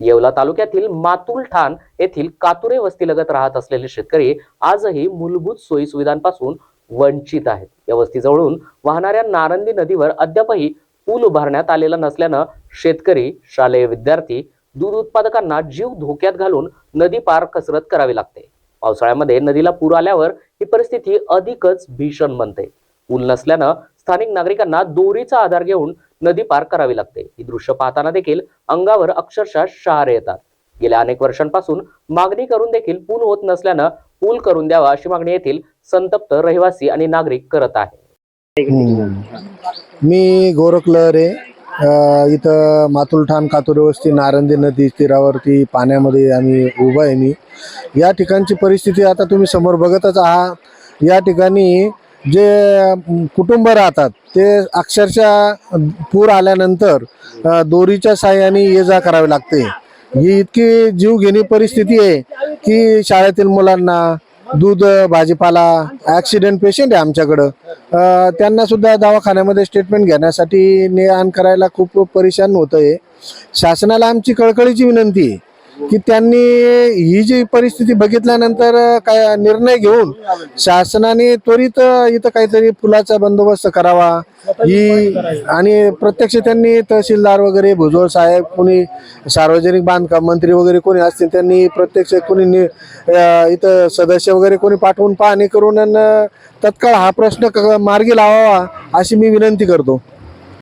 येवला तालुक्यातील मातुल ठाण येथील कातुरे वस्तीलगत राहत असलेले शेतकरी आजही मूलभूत सोयी सुविधांपासून वंचित आहेत. या वस्तीजवळून वाहणाऱ्या नारंदी नदीवर अद्यापही पूल उभारण्यात आलेला नसल्यानं शेतकरी शालेय विद्यार्थी दूध उत्पादकांना जीव धोक्यात घालून नदी पार कसरत करावी लागते. पावसाळ्यामध्ये नदीला पूर आल्यावर ही परिस्थिती अधिकच भीषण बनते. पूल नसल्यानं स्थानिक नागरिकांना दोरीचा आधार घेऊन नदी पार करावी लागते. ही दृश्य पाहताना देखील अंगावर अक्षरशः शहारे येतात. गेल्या अनेक वर्षांपासून मागणी करून देखील पूल होत नसल्यानं पूल करून द्यावा अशी मागणी येथील संतप्त रहिवासी आणि नागरिक करत आहे. मी गोरख लहरे इथं इथं मातुलठाण कातुरे वस्ती नारंदी नदी तीरावरती पाण्यामध्ये आम्ही उभं आहे मी. या ठिकाणची परिस्थिती आता तुम्ही समोर बघतच आहात. या ठिकाणी जे कुटुंब राहतात ते अक्षरशः पूर आल्यानंतर दोरीच्या साह्याने ये जा करावी लागते. ही इतकी जीवघेणी परिस्थिती आहे की शाळेतील मुलांना दूध भाजीपाला ॲक्सिडेंट पेशंट आहे आमच्याकडं. त्यांना सुद्धा दवाखान्यामध्ये स्टेटमेंट घेण्यासाठी ने आण करायला खूप परेशान होतं आहे शासनाला आमची कळकळीची विनंती आहे. की त्यांनी ही जी परिस्थिती बघितल्यानंतर काय निर्णय घेऊन शासनाने त्वरित इथं काहीतरी पुलाचा बंदोबस्त करावा. ही आणि प्रत्यक्ष त्यांनी तहसीलदार वगैरे भुजोळ साहेब कोणी सार्वजनिक बांधकाम मंत्री वगैरे कोणी असतील त्यांनी प्रत्यक्ष कोणी नि- इथं सदस्य वगैरे कोणी पाठवून पाहणी करून तत्काळ हा प्रश्न क- मार्गी लावावा अशी मी विनंती करतो.